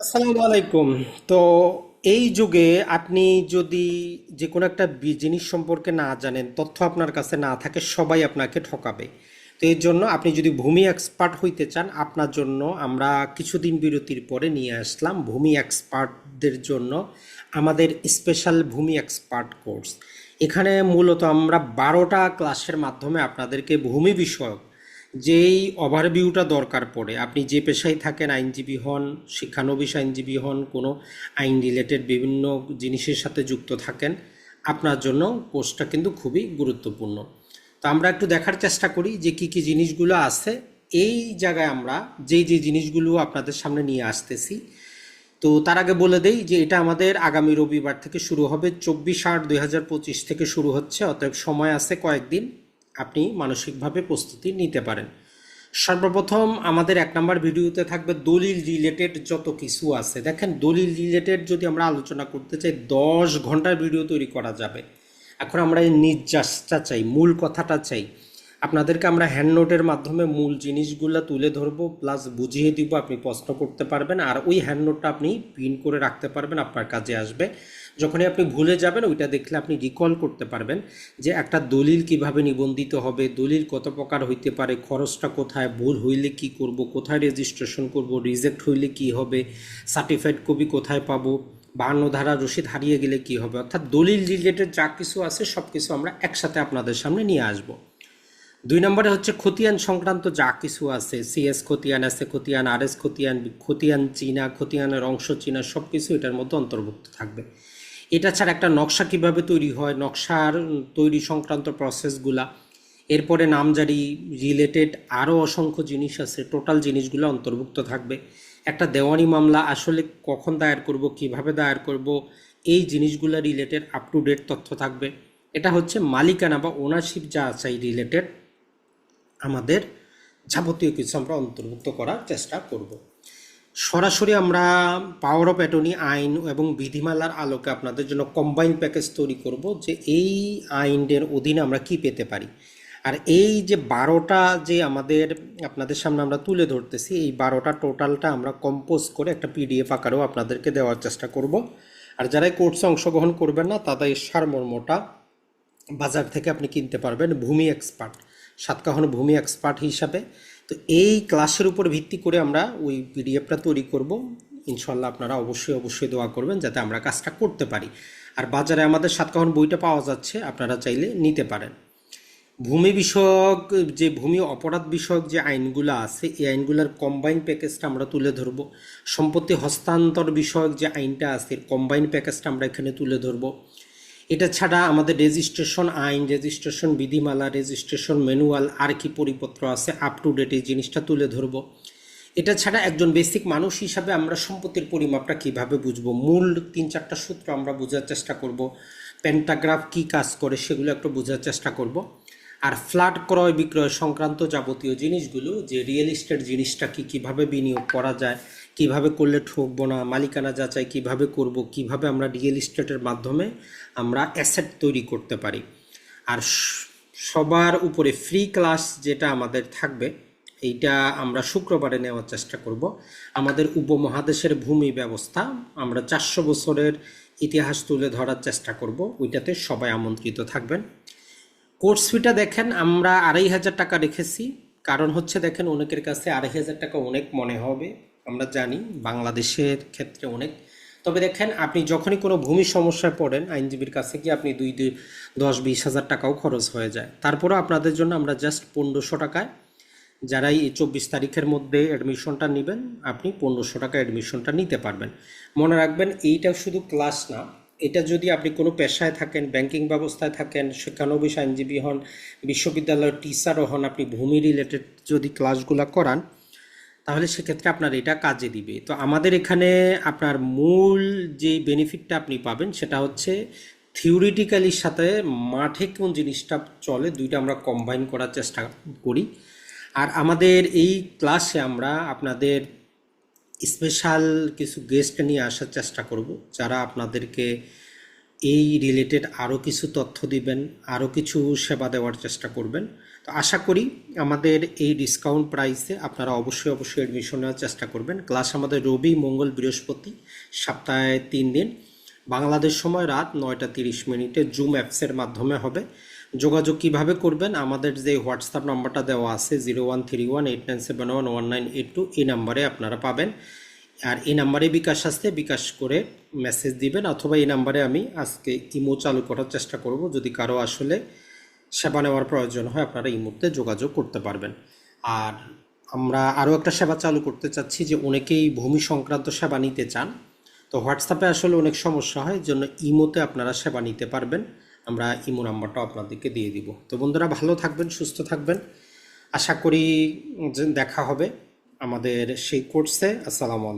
আসসালামু আলাইকুম। তো এই যুগে আপনি যদি যে কোনো একটা জিনিস সম্পর্কে না জানেন, তথ্য আপনার কাছে না থাকে, সবাই আপনাকে ঠকাবে। তো এর জন্য আপনি যদি ভূমি এক্সপার্ট হইতে চান, আপনার জন্য আমরা কিছুদিন বিরতির পরে নিয়ে আসলাম ভূমি এক্সপার্টদের জন্য আমাদের স্পেশাল ভূমি এক্সপার্ট কোর্স। এখানে মূলত আমরা বারোটা ক্লাসের মাধ্যমে আপনাদেরকে ভূমি বিষয়ক যেই ওভারভিউটা দরকার পড়ে, আপনি যে পেশায় থাকেন, আইনজীবী হন, শিক্ষানবিশ আইনজীবী হন, কোনো আইন রিলেটেড বিভিন্ন জিনিসের সাথে যুক্ত থাকেন, আপনার জন্য কোর্সটা কিন্তু খুবই গুরুত্বপূর্ণ। তো আমরা একটু দেখার চেষ্টা করি যে কি কি জিনিসগুলো আছে। এই জায়গায় আমরা যেই যে জিনিসগুলো আপনাদের সামনে নিয়ে আসতেছি, তো তার আগে বলে দেই যে এটা আমাদের আগামী রবিবার থেকে শুরু হবে, চব্বিশ আট দুই থেকে শুরু হচ্ছে, অতএব সময় আছে কয়েকদিন। আপনি মানসিকভাবে প্রস্তুতি নিতে পারেন। সর্বপ্রথম আমাদের এক নম্বর ভিডিওতে থাকবে দলিল রিলেটেড যত কিছু আছে। দেখেন দলিল রিলেটেড যদি আমরা আলোচনা করতে চাই, দশ ঘণ্টার ভিডিও তৈরি করা যাবে। এখন আমরা এই নির্যাসটা চাই, মূল কথাটা চাই। আপনাদেরকে আমরা হ্যান্ড নোটের মাধ্যমে মূল জিনিসগুলো তুলে ধরবো প্লাস বুঝিয়ে দিব, আপনি প্রশ্ন করতে পারবেন, আর ওই হ্যান্ড নোটটা আপনি প্রিন্ট করে রাখতে পারবেন, আপনার কাজে আসবে। যখনই আপনি ভুলে যাবেন, ওইটা দেখলে আপনি রিকল করতে পারবেন যে একটা দলিল কীভাবে নিবন্ধিত হবে, দলিল কত প্রকার হইতে পারে, খরচটা কোথায়, ভুল হইলে কি করব, কোথায় রেজিস্ট্রেশন করব রিজেক্ট হইলে কি হবে সার্টিফাইড কপি কোথায় পাবো, বাহান্ন ধারা রসিদ হারিয়ে গেলে কি হবে, অর্থাৎ দলিল রিলেটেড যা কিছু আছে সব কিছু আমরা একসাথে আপনাদের সামনে নিয়ে আসব। দুই নম্বরে হচ্ছে খতিয়ান সংক্রান্ত যা কিছু আছে সিএস খতিয়ান এ খতিয়ান আর এস খতিয়ান খতিয়ান চীনা, খতিয়ানের অংশ চীনা সব কিছু এটার মধ্যে অন্তর্ভুক্ত থাকবে। এটা ছাড়া একটা নকশা কীভাবে তৈরি হয়, নকশার তৈরি সংক্রান্ত প্রসেসগুলা এরপরে নামজারি রিলেটেড আরও অসংখ্য জিনিস আছে টোটাল জিনিসগুলো অন্তর্ভুক্ত থাকবে। একটা দেওয়ানি মামলা, আসলে কখন দায়ের করব, কীভাবে দায়ের করব, এই জিনিসগুলো রিলেটেড আপ টু ডেট তথ্য থাকবে। এটা হচ্ছে মালিকানা বা ওনারশিপ যা আছে রিলেটেড আমাদের যাবতীয় কিছু আমরা অন্তর্ভুক্ত করার চেষ্টা করব। সরাসরি আমরা পাওয়ার অফ অ্যাটর্নি আইন এবং বিধিমালার আলোকে আপনাদের জন্য কম্বাইন প্যাকেজ তৈরি করব যে এই আইনের অধীনে আমরা কি পেতে পারি। আর এই যে বারোটা যে আমাদের, আপনাদের সামনে আমরা তুলে ধরতেছি, এই বারোটা টোটালটা আমরা কম্পোজ করে একটা পিডিএফ আকারেও আপনাদেরকে দেওয়ার চেষ্টা করব। আর যারা এই কোর্সে অংশগ্রহণ করবেন না, তাদের সারমর্মটা বাজার থেকে আপনি কিনতে পারবেন, ভূমি এক্সপার্ট সাতকাহন ভূমি এক্সপার্ট হিসাবে। তো এই ক্লাসের উপর ভিত্তি করে আমরা ওই পিডিএফটা তৈরি করব। ইনশাল্লাহ আপনারা অবশ্যই অবশ্যই দোয়া করবেন যাতে আমরা কাজটা করতে পারি। আর বাজারে আমাদের সাতকাহন বইটা পাওয়া যাচ্ছে, আপনারা চাইলে নিতে পারেন। ভূমি বিষয়ক, যে ভূমি অপরাধ বিষয়ক যে আইনগুলো আছে, এই আইনগুলোর কম্বাইন প্যাকেজটা আমরা তুলে ধরব। সম্পত্তি হস্তান্তর বিষয়ক যে আইনটা আছে কম্বাইন প্যাকেজটা আমরা এখানে তুলে ধরব। এটা ছাড়া আমাদের রেজিস্ট্রেশন আইন রেজিস্ট্রেশন বিধিমালা রেজিস্ট্রেশন ম্যানুয়াল আর কি পরিপত্র আছে আপ টু ডেট এই জিনিসটা তুলে ধরব। এটা ছাড়া একজন বেসিক মানুষ হিসাবে আমরা সম্পত্তির পরিমাপটা কীভাবে বুঝব? মূল তিন চারটা সূত্র আমরা বোঝার চেষ্টা করব। পেন্টাগ্রাফ কি কাজ করে সেগুলো একটু বোঝার চেষ্টা করব। আর ফ্ল্যাট ক্রয় বিক্রয় সংক্রান্ত যাবতীয় জিনিসগুলো, যে রিয়েল এস্টেট জিনিসটা কি কীভাবে বিনিয়োগ করা যায় কীভাবে করলে ঠকবো না, মালিকানা যাচাই কীভাবে করব, কীভাবে আমরা রিয়েল ইস্টেটের মাধ্যমে আমরা অ্যাসেট তৈরি করতে পারি। আর সবার উপরে ফ্রি ক্লাস যেটা আমাদের থাকবে, এইটা আমরা শুক্রবারে নেওয়ার চেষ্টা করব। আমাদের উপমহাদেশের ভূমি ব্যবস্থা আমরা চারশো বছরের ইতিহাস তুলে ধরার চেষ্টা করব, ওইটাতে সবাই আমন্ত্রিত থাকবেন। কোর্স ফিটা দেখেন, আমরা আড়াই হাজার টাকা রেখেছি। কারণ হচ্ছে দেখেন, অনেকের কাছে আড়াই হাজার টাকা অনেক মনে হবে। আমরা জানি বাংলাদেশের ক্ষেত্রে অনেক। তবে দেখেন, আপনি যখনই কোনো ভূমি সমস্যায় পড়েন, আইনজীবীর কাছে গিয়ে আপনি দুই দুই দশ বিশ হাজার টাকাও খরচ হয়ে যায়। তারপরেও আপনাদের জন্য আমরা জাস্ট পনেরোশো টাকায় যারা এই চব্বিশ তারিখের মধ্যে অ্যাডমিশনটা নেবেন, আপনি পনেরোশো টাকা অ্যাডমিশনটা নিতে পারবেন। মনে রাখবেন এইটা শুধু ক্লাস না, এটা যদি আপনি কোনো পেশায় থাকেন ব্যাংকিং ব্যবস্থায় থাকেন শিক্ষানবিশ আইনজীবী হন, বিশ্ববিদ্যালয়ের টিচারও হন, আপনি ভূমি রিলেটেড যদি ক্লাসগুলো করান তাহলে সেক্ষেত্রে আপনার এটা কাজে দিবে। তো আমাদের এখানে আপনার মূল যে বেনিফিটটা আপনি পাবেন সেটা হচ্ছে থিওরিটিক্যালির সাথে মাঠে কোন জিনিসটা চলে দুইটা আমরা কম্বাইন করার চেষ্টা করি। আর আমাদের এই ক্লাসে আমরা আপনাদের স্পেশাল কিছু গেস্ট নিয়ে আসার চেষ্টা করব, যারা আপনাদেরকে এই রিলেটেড আরও কিছু তথ্য দিবেন আরও কিছু সেবা দেওয়ার চেষ্টা করবেন। তো আশা করি আমাদের এই ডিসকাউন্ট প্রাইসে আপনারা অবশ্যই অবশ্যই অ্যাডমিশন নেওয়ার চেষ্টা করবেন। ক্লাস আমাদের রবি, মঙ্গল, বৃহস্পতি, সপ্তাহে তিন দিন। বাংলাদেশ সময় রাত নয়টা তিরিশ মিনিটে জুম অ্যাপসের মাধ্যমে হবে। যোগাযোগ কীভাবে করবেন? আমাদের যে হোয়াটসঅ্যাপ নাম্বারটা দেওয়া আছে zero one three one eight nine seven one one nine eight two এই নাম্বারে আপনারা পাবেন। আর এই নাম্বারে বিকাশ আসতে বিকাশ করে মেসেজ দিবেন, অথবা এই নাম্বারে আমি আজকে ইমো চালু করার চেষ্টা করব। যদি কারও আসলে সেবা নেওয়ার প্রয়োজন হয়, আপনারা এই মুহূর্তে যোগাযোগ করতে পারবেন। আর আমরা আরও একটা সেবা চালু করতে চাচ্ছি যে অনেকেই ভূমি সংক্রান্ত সেবা নিতে চান। তো হোয়াটসঅ্যাপে আসলে অনেক সমস্যা হয় জন্য ইমোতে আপনারা সেবা নিতে পারবেন। আমরা ইমো নাম্বারটাও আপনাদেরকে দিয়ে দিব। তো বন্ধুরা, ভালো থাকবেন, সুস্থ থাকবেন। আশা করি দেখা হবে আমাদের সেই কোর্সে আসসালামু আলাইকুম।